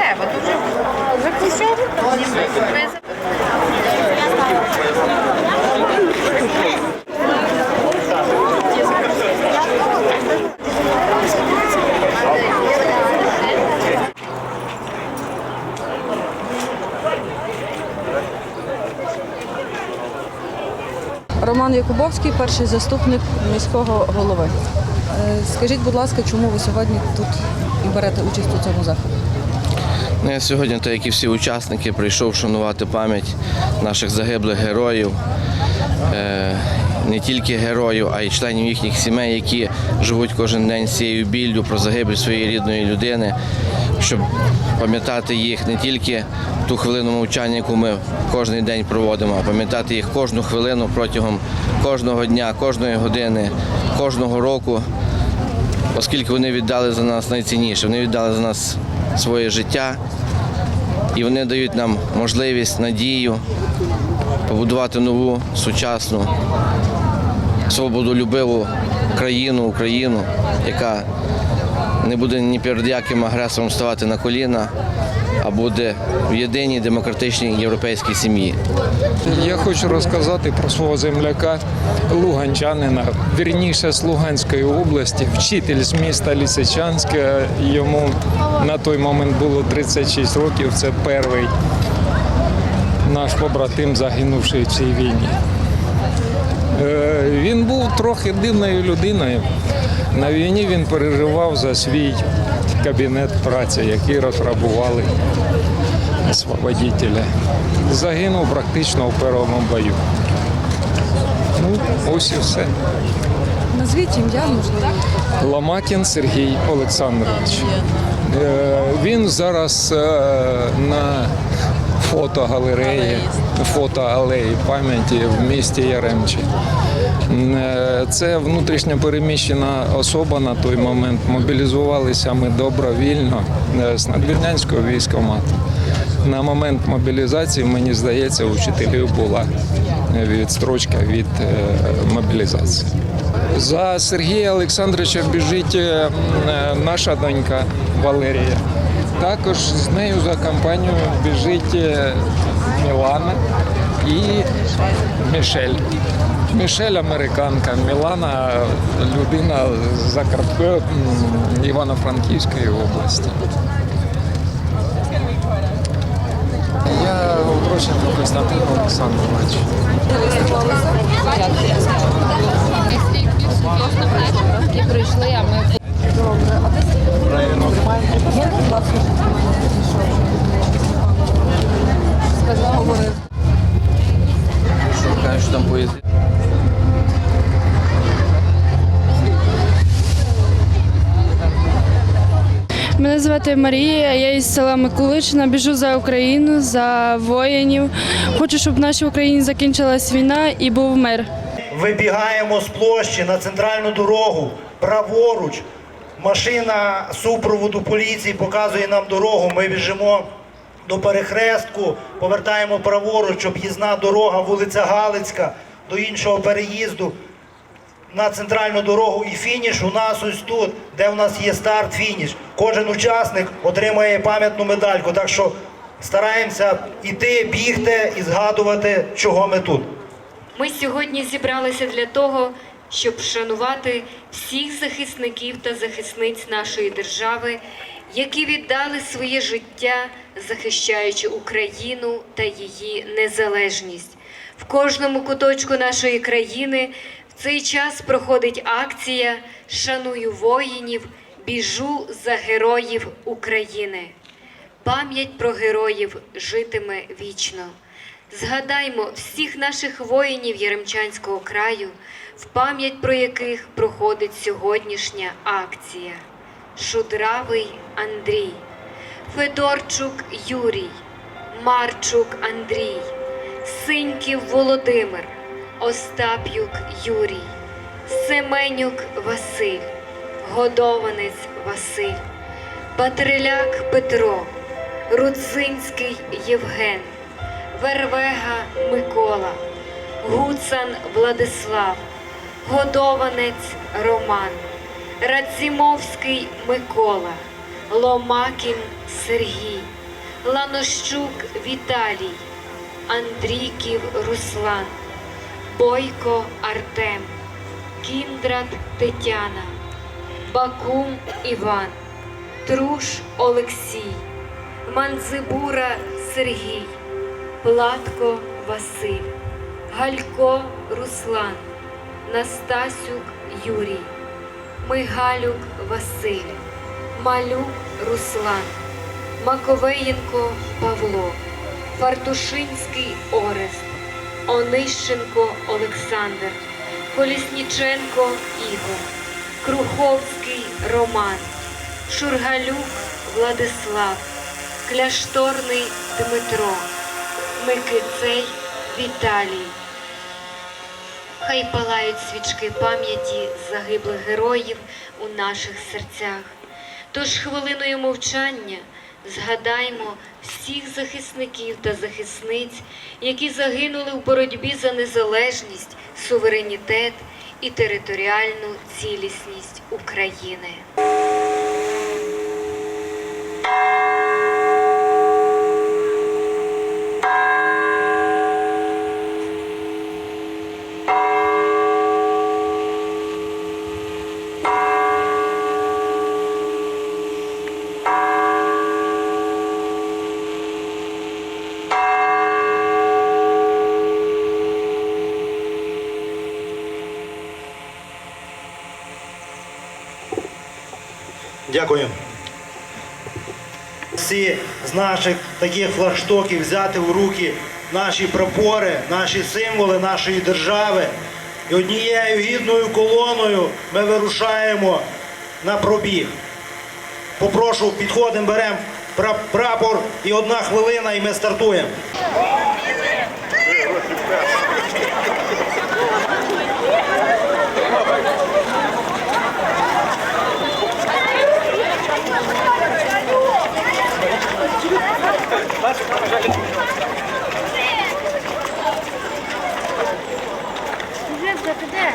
треба, то вже. Роман Якубовський, перший заступник міського голови. Е, Скажіть, будь ласка, чому ви сьогодні тут і берете участь у цьому заході? Ну, я сьогодні, так як і всі учасники, прийшов шанувати пам'ять наших загиблих героїв. Е, Не тільки героїв, а й членів їхніх сімей, які живуть кожен день з цією біллю про загибель своєї рідної людини, щоб пам'ятати їх не тільки ту хвилину мовчання, яку ми кожен день проводимо, а пам'ятати їх кожну хвилину протягом кожного дня, кожної години, кожного року, оскільки вони віддали за нас найцінніше, вони віддали за нас своє життя, і вони дають нам можливість, надію побудувати нову, сучасну, свободолюбиву країну, Україну, яка не буде ні перед яким агресором ставати на коліна, а буде в єдиній демократичній європейській сім'ї. Я хочу розказати про свого земляка Луганчанина, вірніше з Луганської області, вчитель з міста Лісичанське. Йому на той момент було 36 років. Це перший наш побратим, загинувший в цій війні. Е, Він був трохи дивною людиною. На війні він переживав за свій кабінет праці, який розграбували освободителя. Загинув практично у першому бою. Ну, ось і все. Назвіть ім'я, можливо. Ломакін Сергій Олександрович. Е, Він зараз е, на фотогалереї, фотоалеї пам'яті в місті Яремчі. Е, Це внутрішньо переміщена особа на той момент. Мобілізувалися ми добровільно е, з надвірнянського військомату. На момент мобілізації, мені здається, у вчителів була відстрочка від е, мобілізації. За Сергія Олександровича біжить наша донька Валерія. Також з нею за компанію біжить е, Мілана і Мішель. Мішель американка, Мілана людина з Закарп... Івано-Франківської області. Я Утрощенко Константин Олександрович. Прийшли, а ми Сказав, говорив. Що там поїздить? Мене звати Марія, я із села Микуличина, біжу за Україну, за воїнів. Хочу, щоб в нашій Україні закінчилась війна і був мир. Вибігаємо з площі на центральну дорогу, праворуч. Машина супроводу поліції показує нам дорогу. Ми біжимо до перехрестку, повертаємо праворуч, об'їзна дорога, вулиця Галицька, до іншого переїзду на центральну дорогу і фініш у нас ось тут, де в нас є старт, фініш. Кожен учасник отримає пам'ятну медальку. Так що стараємося йти, бігти і згадувати, чого ми тут. Ми сьогодні зібралися для того, щоб вшанувати всіх захисників та захисниць нашої держави, які віддали своє життя, захищаючи Україну та її незалежність. В кожному куточку нашої країни в цей час проходить акція Шаную воїнів, біжу за героїв України. Пам'ять про героїв житиме вічно. Згадаймо всіх наших воїнів Яремчанського краю, в пам'ять про яких проходить сьогоднішня акція. Шудравий Андрій, Федорчук Юрій, Марчук Андрій, Синьків Володимир, Остап'юк Юрій, Семенюк Василь, Годованець Василь, Патриляк Петро, Рудзинський Євген, Вервега Микола, Гуцан Владислав, Годованець Роман, Радзімовський Микола, Ломакін Сергій, Ланощук Віталій, Андрійків Руслан, Бойко Артем, Кіндрат Тетяна, Бакум Іван, Труш Олексій, Манзибура Сергій, Платко Василь, Галько Руслан, Настасюк Юрій, Мигалюк Василь, Малюк Руслан, Маковеєнко Павло, Фартушинський Орест, Онищенко Олександр, Колісніченко Ігор, Круховський Роман, Шургалюк Владислав, Кляшторний Дмитро, Микицей Віталій. Хай палають свічки пам'яті загиблих героїв у наших серцях. Тож хвилиною мовчання згадаймо всіх захисників та захисниць, які загинули в боротьбі за незалежність, суверенітет і територіальну цілісність України. Дякую. Всі з наших таких флагштоків взяти в руки наші прапори, наші символи нашої держави. І однією гідною колоною ми вирушаємо на пробіг. Попрошу, підходимо, беремо прапор і одна хвилина, і ми стартуємо. Жевка, ти де?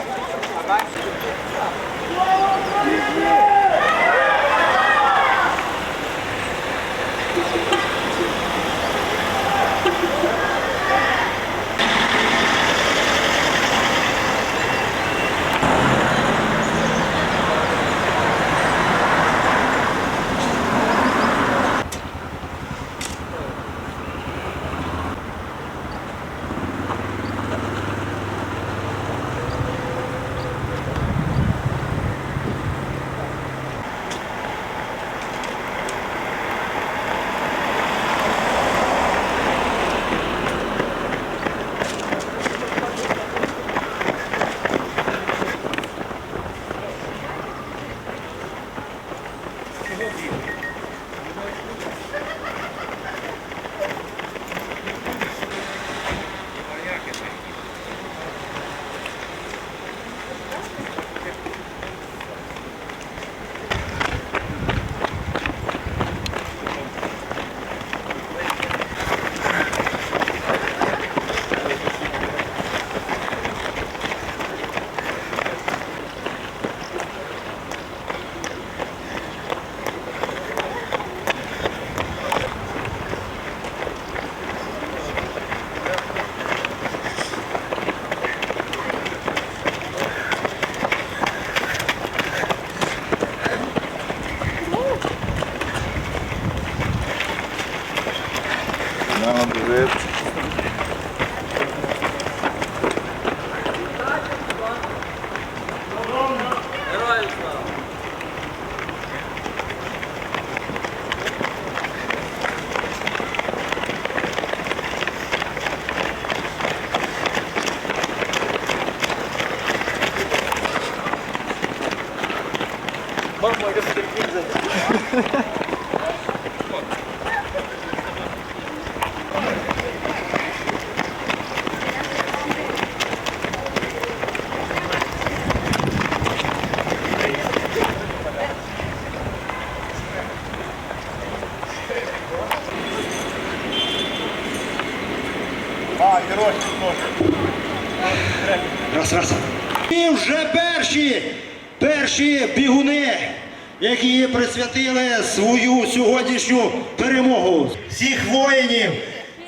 Які присвятили свою сьогоднішню перемогу. Всіх воїнів,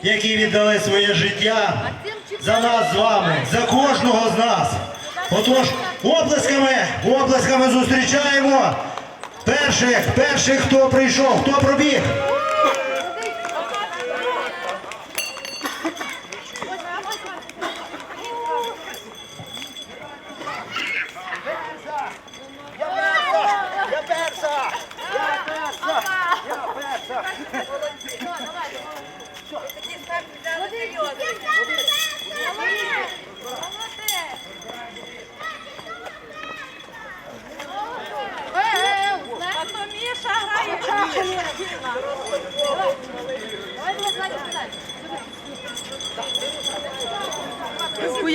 які віддали своє життя за нас з вами, за кожного з нас. Отож, оплесками, оплесками зустрічаємо перших, перших, хто прийшов, хто пробіг.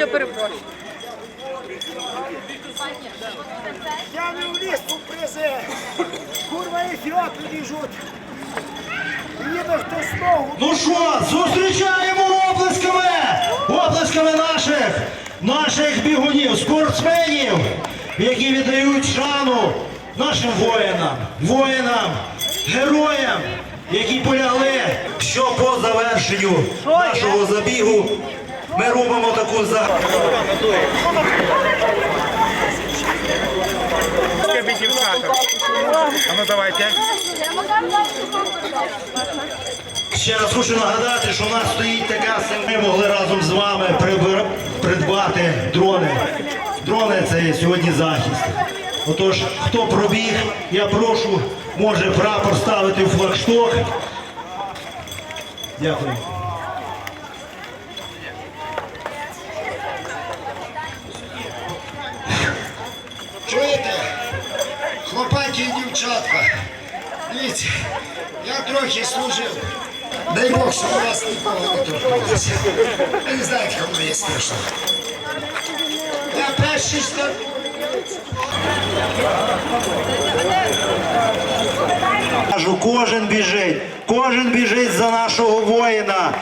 Я перепрошую. Я не вліз у призи. Курва ефіопи ліжуть. Ніби хтось ногу. Ну що, зустрічаємо оплесками! Оплесками наших, наших бігунів, спортсменів, які віддають шану нашим воїнам, воїнам, героям, які полягли, що по завершенню нашого забігу ми робимо таку за. А ну давайте. Ще раз хочу нагадати, що в нас стоїть така Ми могли разом з вами придбати дрони. Дрони це сьогодні захист. Отож, хто пробіг, я прошу, може прапор ставити у флагшток. Дякую. Чуєте? Хлопаки і дівчатка. Дивіться, я трохи служив. Дай Бог, щоб у вас нікого не торкнулося. Ви не знаєте, кому є страшно. Я перший став. Кожен біжить, кожен біжить за нашого воїна,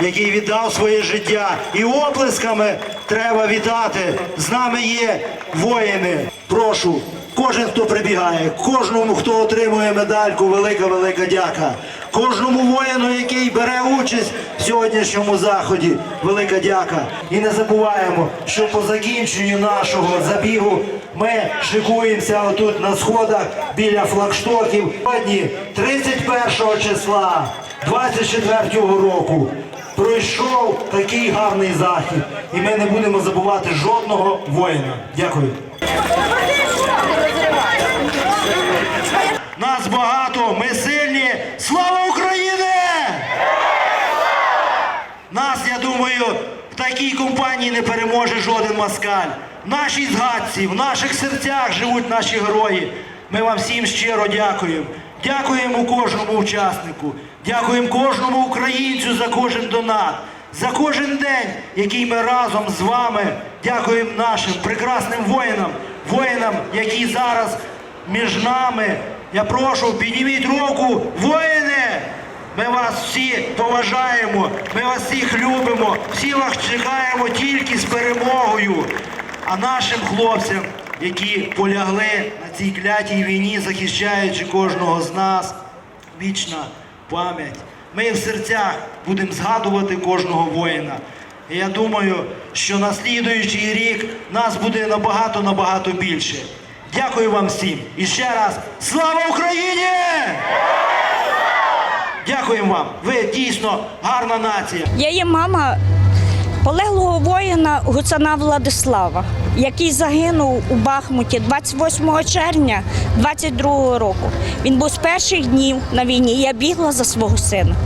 який віддав своє життя. І оплесками треба вітати. З нами є воїни. Прошу, кожен, хто прибігає, кожному, хто отримує медальку, велика, велика дяка. Кожному воїну, який бере участь в сьогоднішньому заході, велика дяка. І не забуваємо, що по закінченню нашого забігу ми шикуємося отут на сходах біля флагштоків. Сьогодні, 31 числа 24-го року, пройшов такий гарний захід. І ми не будемо забувати жодного воїна. Дякую. Нас багато, ми сильні. Слава Україні! Нас, я думаю, в такій компанії не переможе жоден москаль. В нашій згадці, в наших серцях живуть наші герої. Ми вам всім щиро дякуємо. Дякуємо кожному учаснику, дякуємо кожному українцю за кожен донат, за кожен день, який ми разом з вами дякуємо нашим прекрасним воїнам, воїнам, які зараз між нами. Я прошу, підніміть руку, воїни! Ми вас всі поважаємо, ми вас всіх любимо, всі вас чекаємо тільки з перемогою. А нашим хлопцям, які полягли на цій клятій війні, захищаючи кожного з нас, вічна пам'ять. Ми в серцях будемо згадувати кожного воїна. І я думаю, що на слідуючий рік нас буде набагато набагато більше. Дякую вам всім. І ще раз слава Україні! Дякуємо вам. Ви дійсно гарна нація. Я є мама полеглого воїна Гуцана Владислава, який загинув у Бахмуті 28 червня 22 року. Він був з перших днів на війні. Я бігла за свого сина.